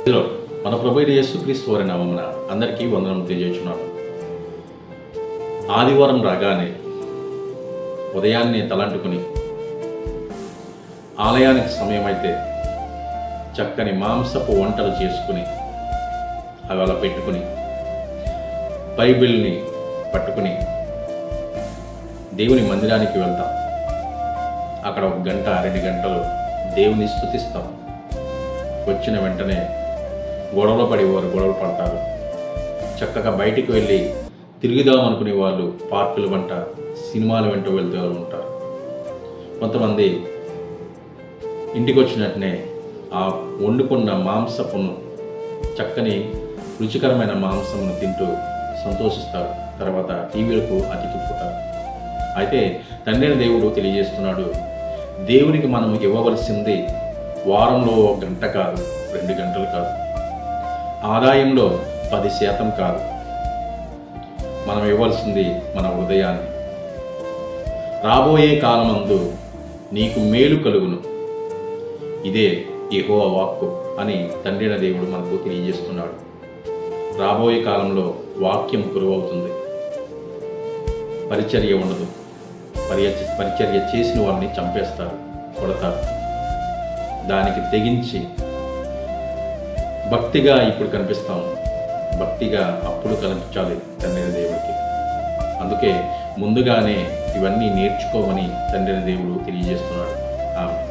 ఇందులో మన ప్రభు యేసుక్రీస్తు వారి నామమున అందరికీ వందనం తెలియజేస్తున్నాను. ఆదివారం రాగానే ఉదయాన్నే తలంటుకుని ఆలయానికి సమయం అయితే చక్కని మాంసపు వంటలు చేసుకుని అవి అలా పెట్టుకుని బైబిల్ని పట్టుకుని దేవుని మందిరానికి వెళ్తాం. అక్కడ ఒక గంట రెండు గంటలు దేవుని స్థుతిస్తాం. వచ్చిన వెంటనే గొడవలు పడేవారు గొడవలు పడతారు. చక్కగా బయటికి వెళ్ళి తిరుగుదాం అనుకునే వాళ్ళు పార్కుల వెంట సినిమాల వెంట వెళ్తూ ఉంటారు. కొంతమంది ఇంటికి వచ్చినట్టునే ఆ వండుకున్న మాంసపును చక్కని రుచికరమైన మాంసమును తింటూ సంతోషిస్తారు. తర్వాత టీవీలకు అతికిపోతారు అయితే తండ్రి దేవుడు తెలియజేస్తున్నాడు దేవునికి మనం ఇవ్వవలసింది వారంలో ఒక గంట కాదు రెండు గంటలు కాదు. ఆదాయంలో పది శాతం కాదు. మనం ఇవ్వాల్సింది మన హృదయాన్ని. రాబోయే కాలమందు నీకు మేలు కలుగును. ఇదే ఎహో వాక్కు అని తండ్రిన దేవుడు మనకు తెలియజేస్తున్నాడు. రాబోయే కాలంలో వాక్యం కురువవుతుంది పరిచర్య ఉండదు. పరిచర్య పరిచర్య చేసిన వాళ్ళని చంపేస్తారు కొడతారు. దానికి తెగించి భక్తిగా ఇప్పుడు కనిపిస్తాం భక్తిగా అప్పుడు కనిపించాలి తండ్రి దేవుడికి. అందుకే ముందుగానే ఇవన్నీ నేర్చుకోమని తండ్రి దేవుడు తెలియజేస్తున్నాడు. ఆమె